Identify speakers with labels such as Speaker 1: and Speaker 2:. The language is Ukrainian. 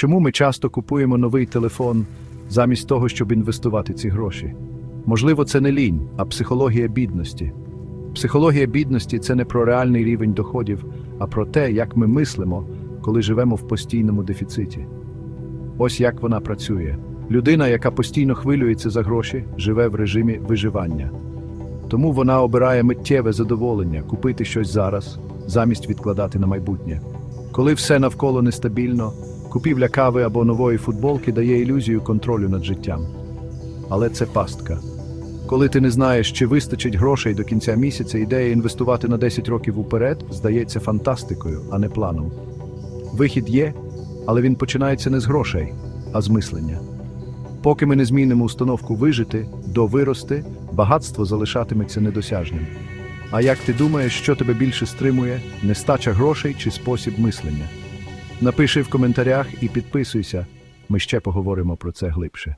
Speaker 1: Чому ми часто купуємо новий телефон замість того, щоб інвестувати ці гроші? Можливо, це не лінь, а психологія бідності. Психологія бідності це не про реальний рівень доходів, а про те, як ми мислимо, коли живемо в постійному дефіциті. Ось як вона працює. Людина, яка постійно хвилюється за гроші, живе в режимі виживання. Тому вона обирає миттєве задоволення купити щось зараз, замість відкладати на майбутнє. Коли все навколо нестабільно, купівля кави або нової футболки дає ілюзію контролю над життям. Але це пастка. Коли ти не знаєш, чи вистачить грошей до кінця місяця, ідея інвестувати на 10 років уперед здається фантастикою, а не планом. Вихід є, але він починається не з грошей, а з мислення. Поки ми не змінимо установку вижити, до вирости, багатство залишатиметься недосяжним. А як ти думаєш, що тебе більше стримує, нестача грошей чи спосіб мислення? Напиши в коментарях і підписуйся, ми ще поговоримо про це глибше.